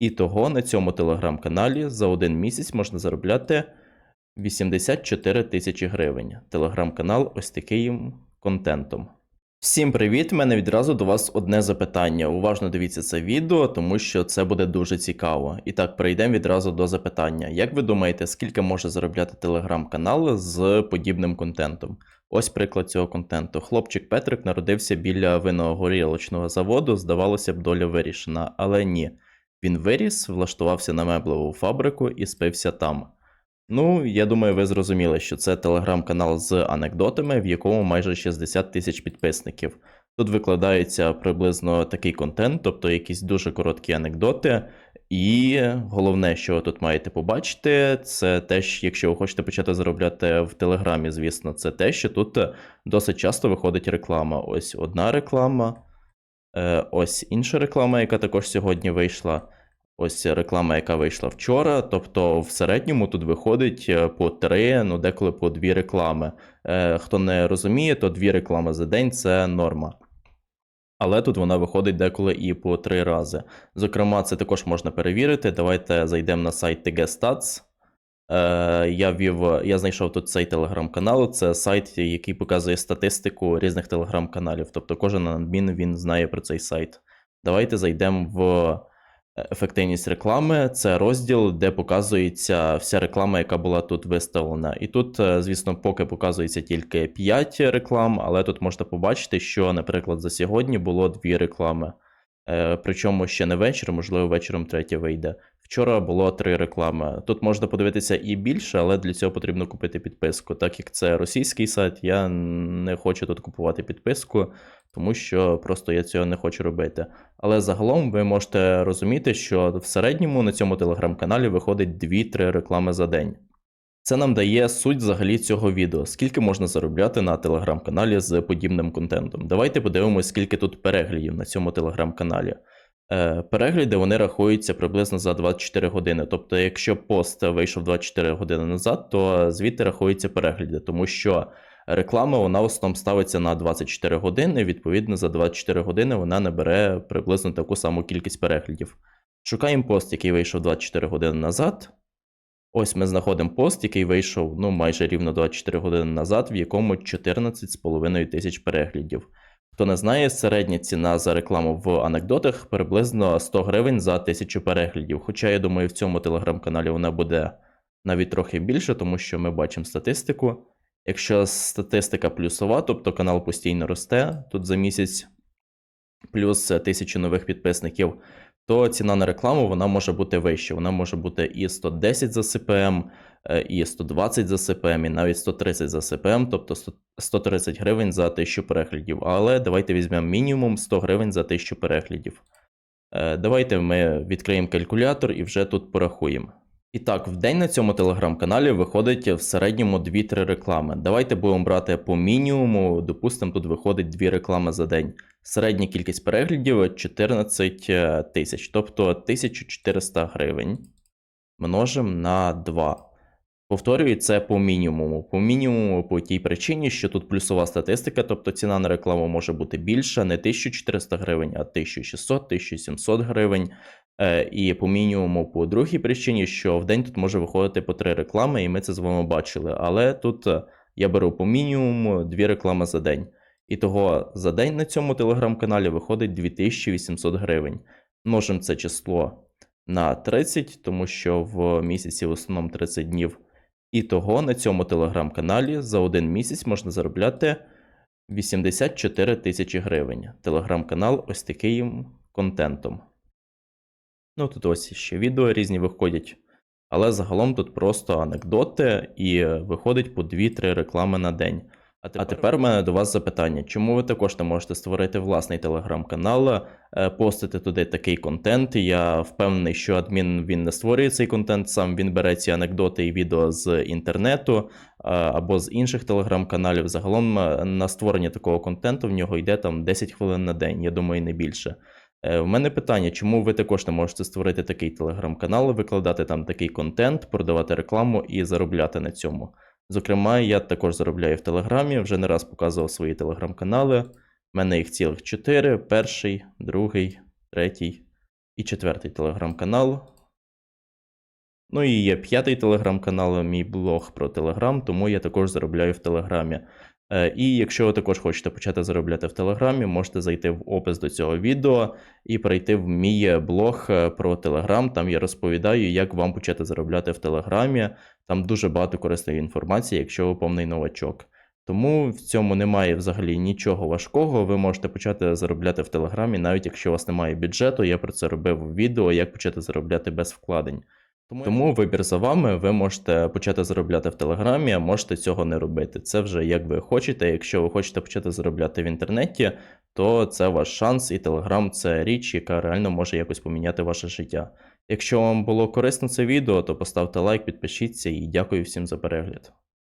І того на цьому телеграм-каналі за один місяць можна заробляти 84 тисячі гривень. Телеграм-канал ось таким контентом. Всім привіт! Мене відразу до вас одне запитання. Уважно дивіться це відео, тому що це буде дуже цікаво. І так, перейдемо відразу до запитання. Як ви думаєте, скільки може заробляти телеграм-канал з подібним контентом? Ось приклад цього контенту. Хлопчик Петрик народився біля виногорілочного заводу, здавалося б, доля вирішена, але ні. Він виріс, влаштувався на меблеву фабрику і спився там. Ну, я думаю, ви зрозуміли, що це телеграм-канал з анекдотами, в якому майже 60 тисяч підписників. Тут викладається приблизно такий контент, тобто якісь дуже короткі анекдоти. І головне, що ви тут маєте побачити, це те, що якщо ви хочете почати заробляти в Телеграмі, звісно, це те, що тут досить часто виходить реклама. Ось одна реклама, е, ось інша реклама, яка також сьогодні вийшла. Ось реклама, яка вийшла вчора. Тобто, в середньому тут виходить е, по три, ну деколи по дві реклами. Е, Хто не розуміє, то дві реклами за день це норма. Але тут вона виходить деколи і по три рази. Зокрема, це також можна перевірити. Давайте зайдемо на сайт TG Stats. Е, я ввів, я знайшов тут цей телеграм-канал. Це сайт, який показує статистику різних телеграм-каналів. Тобто кожен адмін він знає про цей сайт. Давайте зайдемо в ефективність реклами. Це розділ, де показується вся реклама, яка була тут виставлена. І тут, е, звісно, поки показується тільки 5 реклам, але тут можна побачити, що, наприклад, за сьогодні було дві реклами. Е, Причому ще не вечір, можливо, вечором третє вийде. Вчора було три реклами. Тут можна подивитися і більше, але для цього потрібно купити підписку. Так як це російський сайт, я не хочу тут купувати підписку, тому що просто я цього не хочу робити. Але загалом ви можете розуміти, що в середньому на цьому телеграм-каналі виходить 2-3 реклами за день. Це нам дає суть взагалі цього відео, скільки можна заробляти на телеграм-каналі з подібним контентом. Давайте подивимось, скільки тут переглядів на цьому телеграм-каналі. Е, Перегляди вони рахуються приблизно за 24 години. Тобто, якщо пост вийшов 24 години назад, то звідти рахуються перегляди, тому що реклама вона в основному ставиться на 24 години. Відповідно, за 24 години вона набере приблизно таку саму кількість переглядів. Шукаємо пост, який вийшов 24 години назад. Ось ми знаходимо пост, який вийшов ну, майже рівно 24 години назад, в якому 14,5 тисяч переглядів. Хто не знає, середня ціна за рекламу в анекдотах приблизно 100 гривень за тисячу переглядів. Хоча, я думаю, в цьому телеграм-каналі вона буде навіть трохи більше, тому що ми бачимо статистику. Якщо статистика плюсова, тобто канал постійно росте, тут за місяць плюс тисячу нових підписників, то ціна на рекламу вона може бути вища. Вона може бути і 110 за CPM, е, і 120 за CPM, і навіть 130 за CPM, тобто 130 гривень за 1000 переглядів. Але давайте візьмемо мінімум 100 гривень за 1000 переглядів. Е, Давайте ми відкриємо калькулятор і вже тут порахуємо. І так, в день на цьому телеграм-каналі виходить в середньому 2-3 реклами. Давайте будемо брати по мінімуму, допустимо, тут виходить 2 реклами за день. Середня кількість переглядів 14 тисяч, тобто 1400 гривень множимо на 2. Повторюю, це по мінімуму. По мінімуму по тій причині, що тут плюсова статистика, тобто ціна на рекламу може бути більша, не 1400 гривень, а 1600-1700 гривень. Е, І по мінімуму по другій причині, що в день тут може виходити по три реклами, і ми це з вами бачили. Але тут е, я беру по мінімуму дві реклами за день. І того за день на цьому телеграм-каналі виходить 2800 гривень. Множимо це число на 30, тому що в місяці в основному 30 днів. І того на цьому телеграм-каналі за один місяць можна заробляти 84 тисячі гривень. Телеграм-канал ось таким контентом. Ну, тут ось ще відео різні виходять. Але загалом тут просто анекдоти і виходить по 2-3 реклами на день. А тепер, а тепер у мене до вас запитання: чому ви також не можете створити власний телеграм-канал, е, постити туди такий контент? Я впевнений, що адмін він не створює цей контент, сам він бере ці анекдоти і відео з інтернету е, або з інших телеграм-каналів. Загалом е, на створення такого контенту в нього йде там 10 хвилин на день, я думаю, не більше. У мене питання, чому ви також не можете створити такий телеграм-канал, викладати там такий контент, продавати рекламу і заробляти на цьому? Зокрема, я також заробляю в Телеграмі, вже не раз показував свої телеграм-канали. У мене їх цілих 4: перший, другий, третій і четвертий телеграм-канал. Ну і є п'ятий телеграм-канал, мій блог про Телеграм, тому я також заробляю в Телеграмі. Е, І якщо ви також хочете почати заробляти в Телеграмі, можете зайти в опис до цього відео і перейти в мій блог е, про Телеграм. Там я розповідаю, як вам почати заробляти в Телеграмі. Там дуже багато корисної інформації, якщо ви повний новачок. Тому в цьому немає взагалі нічого важкого. Ви можете почати заробляти в Телеграмі, навіть якщо у вас немає бюджету. Я про це робив відео, як почати заробляти без вкладень. Тому, Тому вибір за вами. Ви можете почати заробляти в Телеграмі, а можете цього не робити. Це вже як ви хочете. Якщо ви хочете почати заробляти в інтернеті, то це ваш шанс, і Телеграм це річ, яка реально може якось поміняти ваше життя. Якщо вам було корисно це відео, то поставте лайк, підпишіться і дякую всім за перегляд.